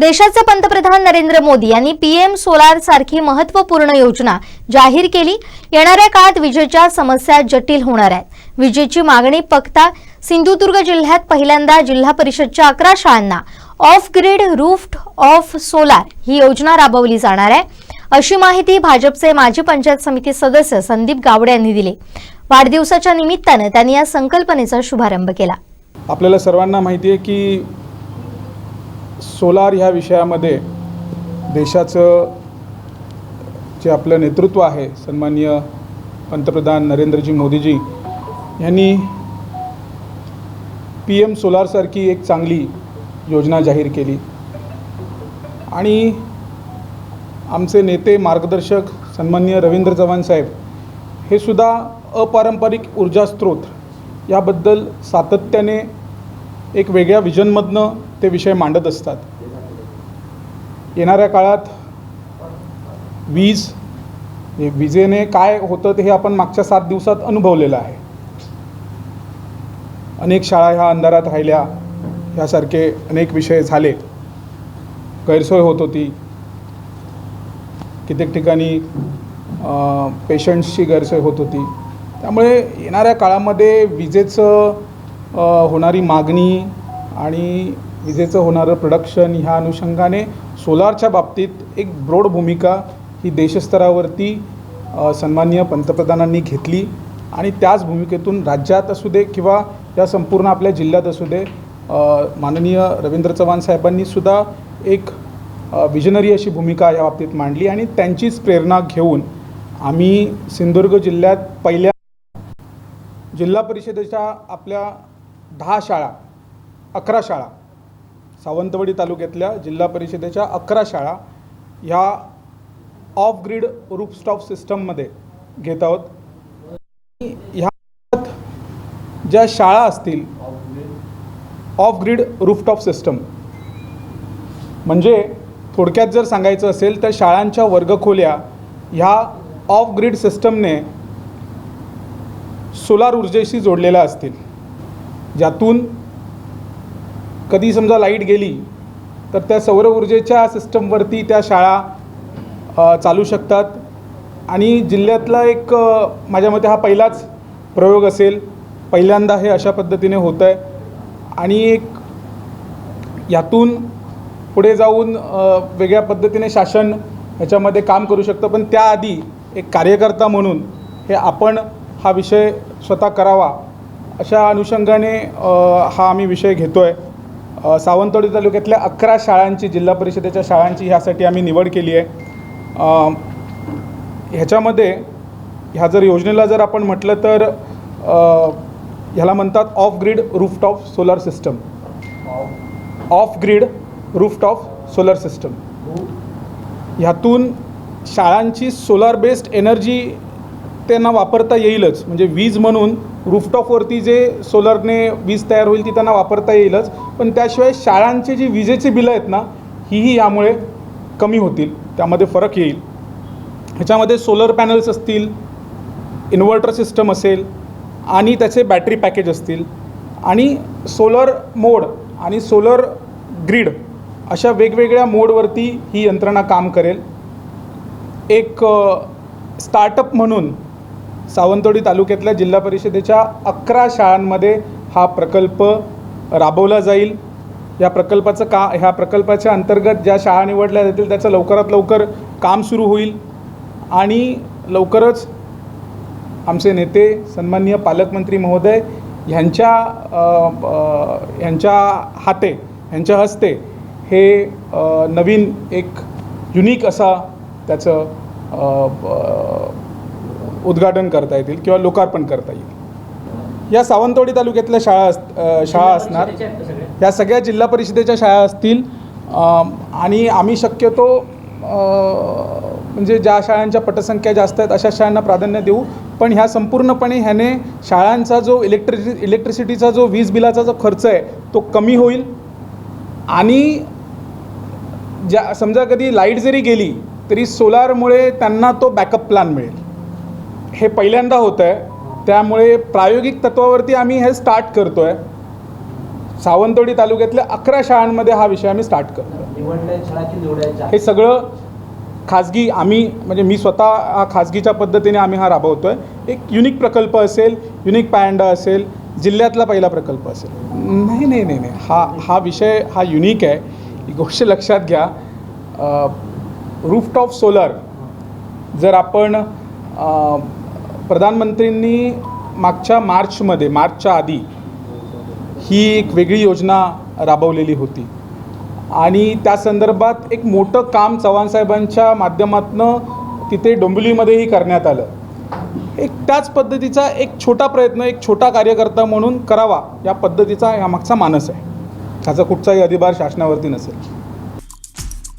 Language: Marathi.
देशाचे पंतप्रधान नरेंद्र मोदी यांनी पीएम सोलार सारखी महत्त्वपूर्ण योजना जाहीर केली. येणाऱ्या काळात विजेच्या समस्या जटिल होणार आहेत. विजेची मागणी पक्ता सिंधुदुर्ग जिल्ह्यात पहिल्यांदा जिल्हा परिषदच्या अकरा शाळांना off grid rooftop solar ही योजना राबवली जाणार आहे. अशी माहिती भाजपचे माजी पंचायत समिती सदस्य संदीप गावडे यांनी दिली. वाढदिवसाच्या निमित्तानं त्यांनी या संकल्पनेचा शुभारंभ केला. आपल्याला सर्वांना माहिती आहे की सोलार ह्या विषयामध्ये देशाचं जे आपलं नेतृत्व आहे सन्माननीय पंतप्रधान नरेंद्रजी मोदीजी यांनी पी एम सोलारसारखी एक चांगली योजना जाहीर केली. आणि आमचे नेते मार्गदर्शक सन्माननीय रवींद्र चव्हाण साहेब हे सुद्धा अपारंपरिक ऊर्जा स्रोत याबद्दल सातत्याने एक वेगळ्या विजनमधनं ते विषय मांडत असतात. येणाऱ्या काळात वीज विजेने काय होतं ते हे आपण मागच्या सात दिवसात अनुभवलेलं आहे. अनेक शाळा ह्या अंधारात राहिल्या ह्यासारखे अनेक विषय झाले. गैरसोय होत होती. कित्येक ठिकाणी पेशंट्सची गैरसोय होत होती. त्यामुळे येणाऱ्या काळामध्ये विजेचं होणारी मागणी आणि विजेचं होणारं प्रोडक्शन ह्या अनुषंगाने सोलारच्या बाबतीत एक ब्रोड भूमिका ही देशस्तरावरती सन्माननीय पंतप्रधानांनी घेतली. आणि त्याच भूमिकेतून राज्यात असू दे किंवा या संपूर्ण आपल्या जिल्ह्यात असू दे माननीय रवींद्र चव्हाण साहेबांनीसुद्धा एक विजनरी अशी भूमिका या बाबतीत मांडली. आणि त्यांचीच प्रेरणा घेऊन आम्ही सिंधुदुर्ग जिल्ह्यात पहिल्या जिल्हा परिषदेच्या आपल्या दहा शाळा अकरा शाळा. सावंतवाडी तालुक्यातल्या जिल्हा परिषदेच्या अकरा शाळा ह्या ऑफ ग्रीड रूफस्टॉप सिस्टममध्ये घेत आहोत. ह्या ज्या शाळा असतील ऑफ ग्रीड रूफटॉप सिस्टम म्हणजे थोडक्यात जर सांगायचं असेल तर शाळांच्या वर्गखोल्या ह्या ऑफ ग्रीड सिस्टमने सोलार ऊर्जेशी जोडलेल्या असतील. ज्यातून कधी समजा लाइट गेली तर त्या सौर ऊर्जेच्या सिस्टमवरती त्या शाळा चालू शकतात. आणि जिल्ह्यातला एक माझ्या मते हा पहिलाच प्रयोग असेल. पहिल्यांदा हे अशा पद्धतीने होतं आहे आणि एक यातून पुढे जाऊन वेगळ्या पद्धतीने शासन ह्याच्यामध्ये काम करू शकतं. पण त्याआधी एक कार्यकर्ता म्हणून हे आपण हा विषय स्वतः करावा. अशा अनुषंगाने हा आम्ही विषय घेतो आहे सावंतवाडी तालुक्यातल्या अकरा शाळांची जिल्हा परिषदेच्या शाळांची ह्यासाठी आम्ही निवड केली आहे. ह्याच्यामध्ये ह्या जर योजनेला जर आपण म्हटलं तर ह्याला म्हणतात off grid rooftop solar system off grid rooftop solar system ह्यातून शाळांची सोलार बेस्ड एनर्जी त्यांना वापरता येईलच. म्हणजे वीज म्हणून रूफटॉपवरती जे सोलरने वीज तयार होईल ती त्यांना वापरता येईलच. पण त्याशिवाय शाळांचे जी विजेची बिलं आहेत ना हीही यामुळे कमी होतील. त्यामध्ये फरक येईल. ह्याच्यामध्ये सोलर पॅनल्स असतील इन्व्हर्टर सिस्टम असेल आणि त्याचे बॅटरी पॅकेज असतील. आणि सोलर मोड आणि सोलर ग्रीड अशा वेगवेगळ्या मोडवरती ही यंत्रणा काम करेल. एक स्टार्टअप म्हणून सावंतवाडी तालुक्यातल्या जिल्हा परिषदेच्या अकरा शाळांमध्ये हा प्रकल्प राबवला जाईल. या प्रकल्पाचं का ह्या प्रकल्पाच्या अंतर्गत ज्या शाळा निवडल्या जातील त्याचं लवकरात लवकर काम सुरू होईल. आणि लवकरच आमचे नेते सन्माननीय पालकमंत्री महोदय ह्यांच्या ह्यांच्या हाते ह्यांच्या हस्ते हे नवीन एक युनिक असा त्याचं उद्घाटन करता येतील किंवा लोकार्पण करता येईल. या सावंतवाडी तालुक्यातल्या शाळा अस शाळा असणार. या सगळ्या जिल्हा परिषदेच्या शाळा असतील. आणि आम्ही शक्यतो म्हणजे ज्या शाळांच्या पटसंख्या जास्त आहेत अशा शाळांना प्राधान्य देऊ. पण ह्या संपूर्णपणे ह्याने शाळांचा जो इलेक्ट्रिसि इलेक्ट्रिसिटीचा जो वीज बिलाचा जो खर्च आहे तो कमी होईल. आणि ज्या समजा कधी लाइट जरी गेली तरी सोलारमुळे त्यांना तो बॅकअप प्लॅन मिळेल. हे पहिल्यांदा होतं आहे त्यामुळे प्रायोगिक तत्वावरती आम्ही हे स्टार्ट करतो आहे सावंतवाडी तालुक्यातल्या अकरा शाळांमध्ये हा विषय आम्ही स्टार्ट करतो हे सगळं खाजगी आम्ही म्हणजे मी स्वतः हा खाजगीच्या पद्धतीने आम्ही हा राबवतो आहे एक युनिक प्रकल्प असेल युनिक पॅन्डा असेल जिल्ह्यातला पहिला प्रकल्प असेल. नाही नाही नाही नाही. हा हा विषय हा युनिक आहे. ही गोष्ट लक्षात घ्या. रूफटॉप सोलर जर आपण प्रधानमंत्रींनी मागच्या मार्चमध्ये मार्चच्या आधी ही एक वेगळी योजना राबवलेली होती. आणि त्या संदर्भात एक मोठं काम चव्हाणसाहेबांच्या माध्यमातनं तिथे डोंबिवलीमध्येही करण्यात आलं. एक त्याच पद्धतीचा एक छोटा प्रयत्न एक छोटा कार्यकर्ता म्हणून करावा या पद्धतीचा यामागचा मानस आहे. त्याचा कुठचाही अधिभार शासनावरती नसेल.